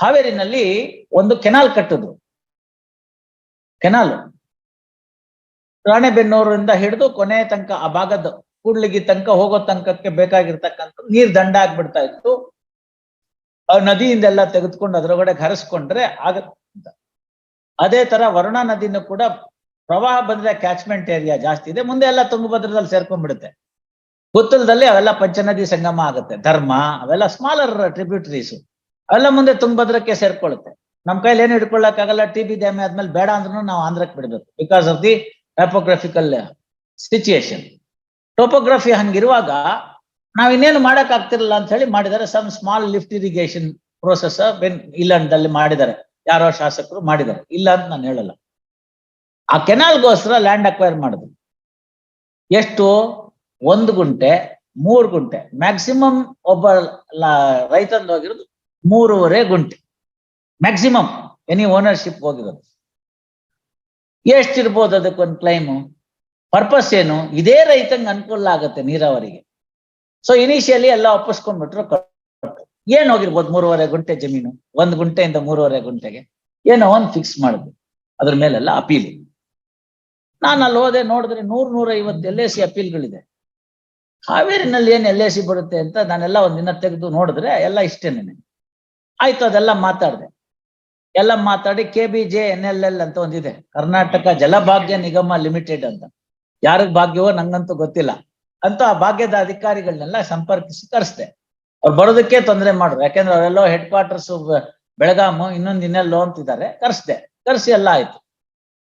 ಹಾವೇರಿನಲ್ಲಿ ಒಂದು ಕೆನಾಲ್ ಕಟ್ಟಿದ್ರು ಕೆನಾಲ್. ರಾಣೆಬೆನ್ನೂರಿಂದ ಹಿಡಿದು ಕೊನೆ ತನಕ ಆ ಭಾಗದ ಕೂಡ್ಲಿಗಿ ತನಕ ಹೋಗೋ ತನಕಕ್ಕೆ ಬೇಕಾಗಿರ್ತಕ್ಕಂಥ ನೀರ್ ದಂಡ ಆಗ್ಬಿಡ್ತಾ ಇತ್ತು. ಆ ನದಿಯಿಂದೆಲ್ಲ ತೆಗೆದುಕೊಂಡು ಅದರೊಳಗಡೆ ಹರಿಸ್ಕೊಂಡ್ರೆ ಅಂತ. ಅದೇ ತರ ವರುಣಾ ನದಿನೂ ಕೂಡ ಪ್ರವಾಹ ಬಂದ್ರೆ ಕ್ಯಾಚ್ಮೆಂಟ್ ಏರಿಯಾ ಜಾಸ್ತಿ ಇದೆ. ಮುಂದೆ ಎಲ್ಲ ತುಂಗಭದ್ರದಲ್ಲಿ ಸೇರ್ಕೊಂಡ್ಬಿಡುತ್ತೆ. ಗೊತ್ತಲ್ದಲ್ಲಿ ಅವೆಲ್ಲ ಪಂಚನದಿ ಸಂಗಮ ಆಗುತ್ತೆ. ಧರ್ಮ ಅವೆಲ್ಲ ಸ್ಮಾಲರ್ ಟ್ರಿಬ್ಯೂಟರೀಸ್ ಅವೆಲ್ಲ ಮುಂದೆ ತುಂಗಭದ್ರಕ್ಕೆ ಸೇರ್ಕೊಳ್ಳುತ್ತೆ. ನಮ್ ಕೈಲಿ ಏನು ಹಿಡ್ಕೊಳ್ಳಕ್ಕಾಗಲ್ಲ ಟಿ ಬಿ ಡ್ಯಾಮೆ ಆದ್ಮೇಲೆ ಬೇಡ ಅಂದ್ರೂ ನಾವು ಆಂಧ್ರಕ್ಕೆ ಬಿಡ್ಬೇಕು. Because of the typographical situation topography ಹಂಗಿರುವಾಗ ನಾವ್ ಇನ್ನೇನು ಮಾಡಕ್ ಆಗ್ತಿರಲ್ಲ ಅಂತ ಹೇಳಿ ಮಾಡಿದ್ದಾರೆ. Some small lift irrigation process ಬೆನ್ ಅಲ್ಲಿ ಮಾಡಿದ್ದಾರೆ. ಯಾರೋ ಶಾಸಕರು ಮಾಡಿದ್ದಾರೆ. ಇಲ್ಲ ಅಂತ ನಾನು ಹೇಳಲ್ಲ. ಆ ಕೆನಾಲ್ಗೋಸ್ಕರ ಲ್ಯಾಂಡ್ ಅಕ್ವೈರ್ ಮಾಡಿದ್ರು ಎಷ್ಟು? ಒಂದು ಗುಂಟೆ, ಮೂರು ಗುಂಟೆ. ಮ್ಯಾಕ್ಸಿಮಮ್ ಒಬ್ಬ ರೈತಂದು ಹೋಗಿರೋದು ಮೂರುವರೆ ಗುಂಟೆ. ಮ್ಯಾಕ್ಸಿಮಮ್ ಎನಿ ಓನರ್ಶಿಪ್ ಹೋಗಿರೋದು. ಎಷ್ಟಿರ್ಬೋದು ಅದಕ್ಕೊಂದು ಕ್ಲೈಮು ಪರ್ಪಸ್ ಏನು? ಇದೇ ರೈತಂಗೆ ಅನುಕೂಲ ಆಗುತ್ತೆ ನೀರಾವರಿಗೆ. ಸೊ ಇನಿಷಿಯಲಿ ಎಲ್ಲ ಒಪ್ಪಿಸ್ಕೊಂಡ್ಬಿಟ್ರು. ಏನ್ ಹೋಗಿರ್ಬೋದು ಮೂರುವರೆ ಗುಂಟೆ ಜಮೀನು? ಒಂದ್ ಗುಂಟೆಯಿಂದ ಮೂರುವರೆ ಗುಂಟೆಗೆ. ಏನೋ ಒಂದು ಫಿಕ್ಸ್ ಮಾಡಿದ್ವಿ. ಅದ್ರ ಮೇಲೆಲ್ಲ ಅಪೀಲ್ ನಾನು ಅಲ್ಲಿ ಹೋದೆ ನೋಡಿದ್ರೆ ನೂರ್ ನೂರ ಎಲ್ ಎ ಸಿ ಅಪೀಲ್ಗಳಿದೆ ಹಾವೇರಿನಲ್ಲಿ ಏನ್ ಎಲ್ ಎ ಸಿ ಬರುತ್ತೆ ಅಂತ ನಾನೆಲ್ಲ ಒಂದ್ ದಿನ ತೆಗೆದು ನೋಡಿದ್ರೆ ಎಲ್ಲ ಇಷ್ಟೇನೆ ಆಯ್ತು, ಅದೆಲ್ಲ ಮಾತಾಡಿದೆ. ಎಲ್ಲ ಮಾತಾಡಿ K B J N L L ಅಂತ ಒಂದಿದೆ. ಕರ್ನಾಟಕ ಜಲಭಾಗ್ಯ ನಿಗಮ ಲಿಮಿಟೆಡ್ ಅಂತ. ಯಾರಿಗ್ ಭಾಗ್ಯವೋ ನಂಗಂತೂ ಗೊತ್ತಿಲ್ಲ. ಅಂತ ಆ ಭಾಗ್ಯದ ಅಧಿಕಾರಿಗಳನ್ನೆಲ್ಲ ಸಂಪರ್ಕಿಸಿ ಕರೆಸ್ದೆ. ಅವ್ರು ಬರೋದಕ್ಕೆ ತೊಂದರೆ ಮಾಡ್ರು. ಯಾಕೆಂದ್ರೆ ಅವರೆಲ್ಲೋ ಹೆಡ್ ಕ್ವಾರ್ಟರ್ಸ್ ಬೆಳಗಾಮು, ಇನ್ನೊಂದ್ ಇನ್ನೆಲ್ಲೋ ಅಂತಿದ್ದಾರೆ. ಕರೆಸ್ದೆ. ಕರೆಸಿ ಎಲ್ಲ ಆಯ್ತು.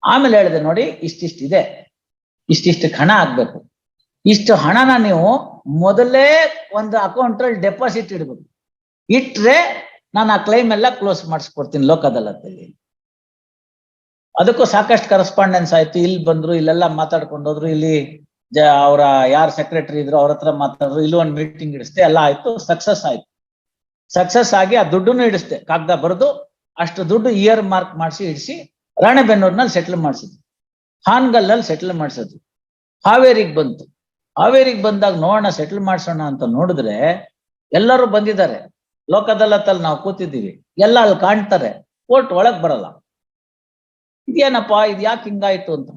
ಆಮೇಲೆ ಹೇಳಿದೆ ನೋಡಿ ಇಷ್ಟಿಷ್ಟು ಇದೆ ಇಷ್ಟಿಷ್ಟು ಹಣ ಆಗ್ಬೇಕು. ಇಷ್ಟು ಹಣನ ನೀವು ಮೊದಲೇ ಒಂದು ಅಕೌಂಟ್ ಅಲ್ಲಿ ಡೆಪಾಸಿಟ್ ಇಡ್ಬೇಕು. ಇಟ್ರೆ ನಾನು ಆ ಕ್ಲೈಮ್ ಎಲ್ಲ ಕ್ಲೋಸ್ ಮಾಡಿಸ್ಕೊಡ್ತೀನಿ ಲೋಕ್ ಅದಾಲತ್ತಲ್ಲಿ ಅದಕ್ಕೂ ಸಾಕಷ್ಟು ಕರೆಸ್ಪಾಂಡೆನ್ಸ್ ಆಯ್ತು. ಇಲ್ಲಿ ಬಂದ್ರು, ಇಲ್ಲೆಲ್ಲ ಮಾತಾಡ್ಕೊಂಡು ಹೋದ್ರು. ಇಲ್ಲಿ ಜ, ಅವರ ಯಾರು ಸೆಕ್ರೆಟರಿ ಇದ್ರು ಅವ್ರ ಹತ್ರ ಮಾತಾಡಿದ್ರು ಇಲ್ಲಿ ಒಂದು ಮೀಟಿಂಗ್ ಇಡಿಸ್ದೆ. ಎಲ್ಲ ಆಯ್ತು. ಸಕ್ಸಸ್ ಆಯ್ತು. ಸಕ್ಸಸ್ ಆಗಿ ಆ ದುಡ್ಡನ್ನು ಇಡಿಸ್ದೆ. ಕಾಗದ ಬರೆದು ಅಷ್ಟು ದುಡ್ಡು ಇಯರ್ ಮಾರ್ಕ್ ಮಾಡಿಸಿ ಇಡಿಸಿ ರಾಣೆಬೆನ್ನೂರ್ನಲ್ಲಿ ಸೆಟ್ಲ್ ಮಾಡಿಸಿದ್ವಿ. ಹಾನ್ಗಲ್ನಲ್ಲಿ ಸೆಟ್ಲ್ ಮಾಡಿಸಿದ್ವಿ. ಹಾವೇರಿಗೆ ಬಂತು. ಹಾವೇರಿಗೆ ಬಂದಾಗ ನೋಡೋಣ ಸೆಟ್ಲ್ ಮಾಡಿಸೋಣ ಅಂತ ನೋಡಿದ್ರೆ ಎಲ್ಲರೂ ಬಂದಿದ್ದಾರೆ. ಲೋಕ ಅದಾಲತ್ತಲ್ಲಿ ನಾವು ಕೂತಿದ್ದೀವಿ. ಎಲ್ಲ ಅಲ್ಲಿ ಕಾಣ್ತಾರೆ. ಕೋರ್ಟ್ ಒಳಗ್ ಬರಲ್ಲ. ಇದೇನಪ್ಪ, ಇದು ಯಾಕೆ ಹಿಂಗಾಯ್ತು ಅಂತ.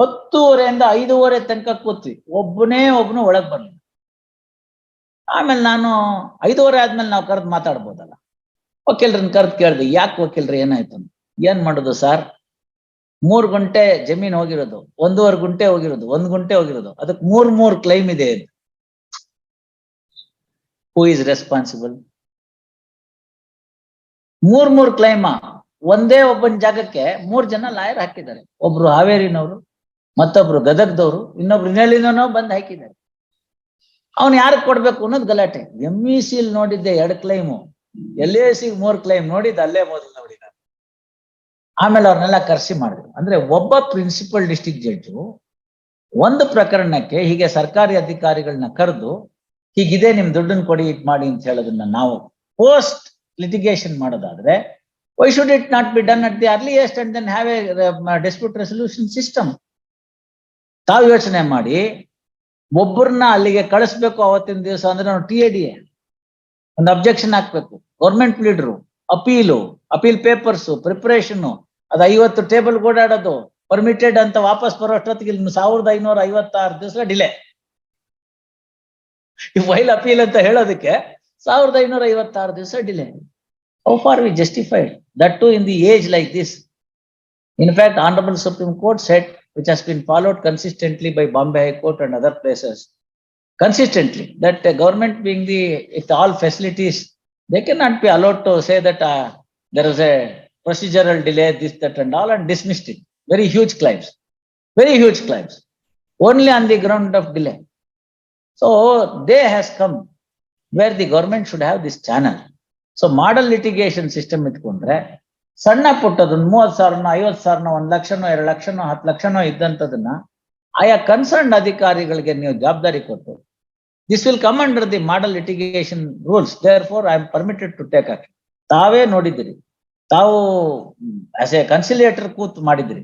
ಹತ್ತೂವರೆಯಿಂದ ಐದೂವರೆ ತನಕ ಕೂತ್ವಿ. ಒಬ್ಬನೇ ಒಬ್ನು ಒಳಗ್ ಬರಲಿಲ್ಲ. ಆಮೇಲೆ ನಾನು ಐದೂವರೆ ಆದ್ಮೇಲೆ ನಾವು ಕರೆದು ಮಾತಾಡ್ಬೋದಲ್ಲ. ವಕೀಲ್ರನ್ನ ಕರೆದು ಕೇಳಿದೆ, ಯಾಕೆ ವಕೀಲ್ರಿ, ಏನಾಯ್ತು ಏನ್ ಮಾಡುದು ಸರ್? ಮೂರ್ ಗುಂಟೆ ಜಮೀನ್ ಹೋಗಿರೋದು, ಒಂದೂವರೆ ಗುಂಟೆ ಹೋಗಿರೋದು, ಒಂದ್ ಗುಂಟೆ ಹೋಗಿರೋದು. ಅದಕ್ಕೆ ಮೂರ್ ಮೂರ್ ಕ್ಲೈಮ್ ಇದೆ ಹೂ ಇಸ್ ರೆಸ್ಪಾನ್ಸಿಬಲ್ ಮೂರ್ ಮೂರ್ ಕ್ಲೈಮ ಒಂದೇ ಒಬ್ಬನ ಜಾಗಕ್ಕೆ ಮೂರ್ ಜನ ಲಾಯರ್ ಹಾಕಿದ್ದಾರೆ. ಒಬ್ರು ಹಾವೇರಿನವರು, ಮತ್ತೊಬ್ರು ಗದಗದವರು, ಇನ್ನೊಬ್ರು ಇನ್ನೆಲ್ಲಿನೋ ಬಂದು ಹಾಕಿದ್ದಾರೆ. ಅವ್ನು ಯಾರಿಗೆ ಕೊಡ್ಬೇಕು ಅನ್ನೋದು ಗಲಾಟೆ. ಎಂ ಇ ಸಿಲ್ ನೋಡಿದ್ದೆ ಎರಡು ಕ್ಲೈಮು ಎಲ್ ಎ ಸಿ ಮೂರ್ ಕ್ಲೈಮ್ ನೋಡಿದ್ದು ಅಲ್ಲೇ ಮೊದಲು ನೋಡಿ ಆಮೇಲೆ ಅವ್ರನ್ನೆಲ್ಲ ಕರ್ಸಿ ಮಾಡಿದ್ರು. ಅಂದ್ರೆ ಒಬ್ಬ ಪ್ರಿನ್ಸಿಪಲ್ ಡಿಸ್ಟಿಕ್ ಜಡ್ಜು ಒಂದು ಪ್ರಕರಣಕ್ಕೆ ಹೀಗೆ ಸರ್ಕಾರಿ ಅಧಿಕಾರಿಗಳನ್ನ ಕರೆದು, ಹೀಗಿದೆ ನಿಮ್ ದುಡ್ಡನ್ನ ಕೊಡಿ ಇಟ್ ಮಾಡಿ ಅಂತ ಹೇಳೋದನ್ನ ನಾವು ಪೋಸ್ಟ್ ಲಿಟಿಗೇಷನ್ ಮಾಡೋದಾದ್ರೆ why should it not be done at the earliest and then have a dispute resolution system ತಾವು ಯೋಚನೆ ಮಾಡಿ, ಒಬ್ಬರನ್ನ ಅಲ್ಲಿಗೆ ಕಳಿಸ್ಬೇಕು ಅವತ್ತಿನ ದಿವಸ ಅಂದ್ರೆ ನಾವು ಟಿ ಎ ಡಿ ಒಂದು ಅಬ್ಜೆಕ್ಷನ್ ಹಾಕ್ಬೇಕು. Government leader appeal appeal papers preparation ಅದು ಐವತ್ತು ಟೇಬಲ್ ಓಡಾಡೋದು ಪರ್ಮಿಟೆಡ್ ಅಂತ ವಾಪಸ್ ಬರೋಷ್ಟೊತ್ತಿಗೆ ಇಲ್ಲಿ ಸಾವಿರದ ಐನೂರ ಐವತ್ತಾರು ದಿವಸ ಡಿಲೇ ವೈಲ್ ಅಪೀಲ್ ಅಂತ ಹೇಳೋದಕ್ಕೆ ಸಾವಿರದ ಐನೂರ ಐವತ್ತಾರು ದಿವಸ delay how far we justified that to in the age like this in fact honourable supreme court set which has been followed consistently by Bombay High Court and other places. Consistently, that the government being the, with all facilities, they cannot be allowed to say that uh, there is a procedural delay, this, that and all and dismissed it. Very huge claims, very huge claims, only on the ground of delay. So day has come where the government should have this channel so model litigation system ಇಟ್ಕೊಂಡ್ರೆ ಸಣ್ಣ ಪುಟ್ಟದನ್ನ ಮೂವತ್ ಸಾವಿರನೋ ಐವತ್ ಸಾವಿರನೋ, ಒಂದ್ ಲಕ್ಷನೋ, ಎರಡ್ ಲಕ್ಷನೋ, ಹತ್ತು ಲಕ್ಷನೋ ಇದ್ದಂಥದನ್ನ ಆಯಾ concern ಅಧಿಕಾರಿಗಳಿಗೆ ನೀವು ಜವಾಬ್ದಾರಿ ಕೊಟ್ಟು this will come under the model litigation rules therefore I am permitted to take action ತಾವೇ ನೋಡಿದಿರಿ ತಾವು ಆಸ್ ಎ ಕನ್ಸಿಲಿಯೇಟರ್ ಕೂತ್ ಮಾಡಿದ್ರಿ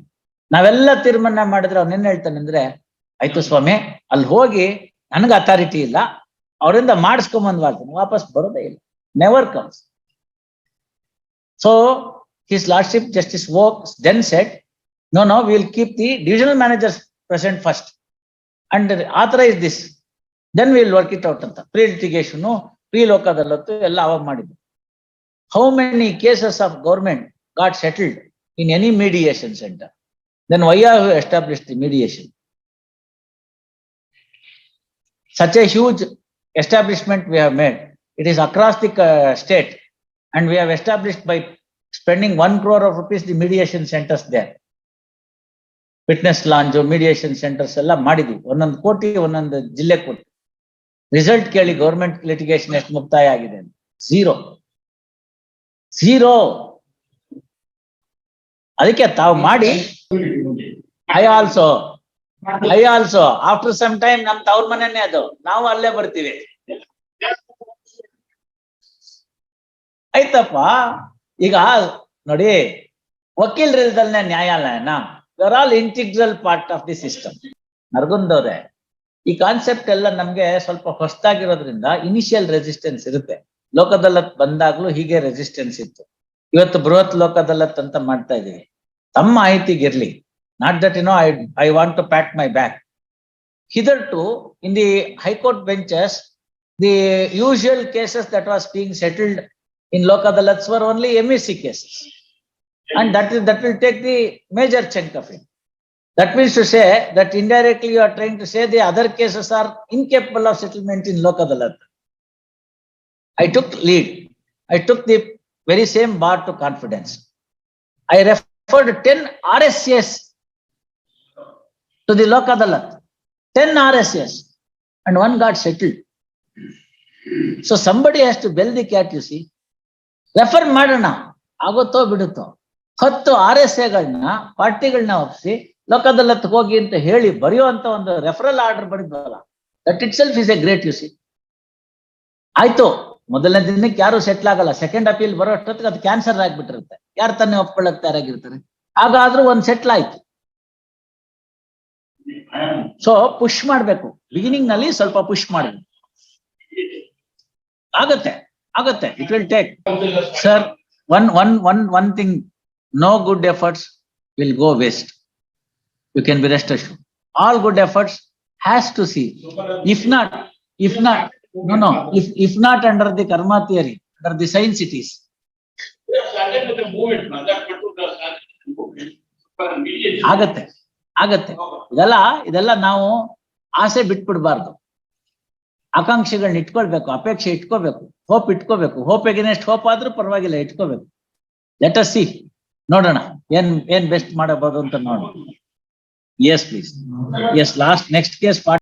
ನಾವೆಲ್ಲ ತೀರ್ಮಾನ ಮಾಡಿದ್ರೆ ಅವ್ನು ಏನ್ ಹೇಳ್ತಾನೆ ಅಂದ್ರೆ, ಆಯ್ತು ಸ್ವಾಮಿ, ಅಲ್ಲಿ ಹೋಗಿ ನನಗೆ ಅಥಾರಿಟಿ ಇಲ್ಲ. ಅವರಿಂದ ಮಾಡಿಸ್ಕೊಂಬಂದ್ ಮಾಡ್ತೀನಿ ವಾಪಸ್ ಬರೋದೇ ಇಲ್ಲ never comes lordship Justice Vokes then said, no, no, we will keep the divisional managers present first and authorize this. Then we will work it out ಅಂತ ಪ್ರೀ ಲಿಟಿಗೇಷನ್ ಪ್ರೀ ಲೋಕದಲ್ಲತ್ತು ಎಲ್ಲ ಅವಾಗ ಮಾಡಿದ್ರು how many cases of government got settled in any mediation centre then why are establish the mediation such a huge establishment we have made. It is across the uh, state and we have established by spending one crore of rupees the mediation centers there. Fitness launch, mediation centers ಎಲ್ಲ ಮಾಡಿದ್ವಿ ಒಂದೊಂದು ಕೋಟಿ ಒಂದೊಂದು ಜಿಲ್ಲೆ ಕೊಟ್ಟು result ಕೇಳಿ government litigation ಎಷ್ಟು ಮುಕ್ತಾಯ ಆಗಿದೆ ಅಂತ ಝೀರೋ ಝೀರೋ ಅದಕ್ಕೆ ತಾವು ಮಾಡಿ I also I also after some time ನಮ್ ತವ್ರ ಮನೆನೇ ಅದು. ನಾವು ಅಲ್ಲೇ ಬರ್ತೀವಿ. ಆಯ್ತಪ್ಪ. ಈಗ ನೋಡಿ, ವಕೀಲರಿಲ್ದಲ್ನೇ ನ್ಯಾಯಾಲಯನ are all integral part of the system ನರಗುಂದೋದೆ ಈ ಕಾನ್ಸೆಪ್ಟ್ ಎಲ್ಲ ನಮ್ಗೆ ಸ್ವಲ್ಪ ಹೊಸದಾಗಿರೋದ್ರಿಂದ ಇನಿಷಿಯಲ್ ರೆಸಿಸ್ಟೆನ್ಸ್ ಇರುತ್ತೆ. ಲೋಕದಲ್ಲತ್ ಬಂದಾಗ್ಲೂ ಹೀಗೆ ರೆಸಿಸ್ಟೆನ್ಸ್ ಇತ್ತು. ಇವತ್ತು ಬೃಹತ್ ಲೋಕದಲ್ಲತ್ ಅಂತ ಮಾಡ್ತಾ ಇದೀವಿ. ತಮ್ಮ ಮಾಹಿತಿಗಿರ್ಲಿ. Not that you know I I want to pat my back. Hitherto, in the High Court benches, the usual cases that was being settled in Lokadalats were only MEC cases. And that is, that will take the major chunk of it. That means to say that indirectly you are trying to say the other cases are incapable of settlement in Lokadalat. I took lead. I took the very same bar to confidence. I referred ten RSCS to the Lok Adalat. Ten RSS and one got settled. So somebody has to bell the cat, you see. Refer ಮಾಡೋಣ ಆಗುತ್ತೋ ಬಿಡುತ್ತೋ ಹತ್ತು R S ಎಗಳನ್ನ ಪಾರ್ಟಿಗಳನ್ನ ಒಪ್ಪಿಸಿ ಲೋಕದಲ್ಲತ್ ಹೋಗಿ ಅಂತ ಹೇಳಿ ಬರೆಯುವಂತ ಒಂದು referral order ಬರೆದ್ವಲ್ಲ that itself is a great you see ಆಯ್ತು. ಮೊದಲನೇ ದಿನಕ್ಕೆ ಯಾರು ಸೆಟ್ಲ್ ಆಗಲ್ಲ. ಸೆಕೆಂಡ್ ಅಪೀಲ್ ಬರೋ ಅಷ್ಟೊತ್ತಿಗೆ ಅದು ಕ್ಯಾನ್ಸರ್ ಆಗ್ಬಿಟ್ಟಿರುತ್ತೆ. ಯಾರು ತಾನೇ ಒಪ್ಕೊಳ್ಳಕ್ ತಯಾರಾಗಿರ್ತಾರೆ? ಹಾಗಾದ್ರೂ ಒಂದ್ ಸೆಟ್ಲ್ ಆಯ್ತು. ಸೊ ಪುಷ್ ಮಾಡ್ಬೇಕು. ಬಿಗಿನಿಂಗ್ನಲ್ಲಿ ಸ್ವಲ್ಪ ಪುಷ್ ಮಾಡಿ. ಆಗತ್ತೆ ಆಗತ್ತೆ. It will take sir one one one one thing no good efforts will go waste you can be rest assure all good efforts has to see if not if not no no if if not under the karma theory under the science it is ಆಗತ್ತೆ. ಆಗತ್ತೆ. ಇದೆಲ್ಲ ಇದೆಲ್ಲ ನಾವು ಆಸೆ ಬಿಟ್ಬಿಡ್ಬಾರ್ದು. ಆಕಾಂಕ್ಷೆಗಳನ್ನ ಇಟ್ಕೊಳ್ಬೇಕು, ಅಪೇಕ್ಷೆ ಇಟ್ಕೋಬೇಕು hope ಇಟ್ಕೋಬೇಕು ಹೋಪ್ ಎಗೇನೆಸ್ಟ್ ಹೋಪ್ ಆದ್ರೂ ಪರವಾಗಿಲ್ಲ ಇಟ್ಕೋಬೇಕು ಲೆಟ್ ಅಸ್ ಸಿ ನೋಡೋಣ, ಏನ್ ಏನ್ ಬೆಸ್ಟ್ ಮಾಡಬಹುದು ಅಂತ ನೋಡೋಣ. Yes please yes last next case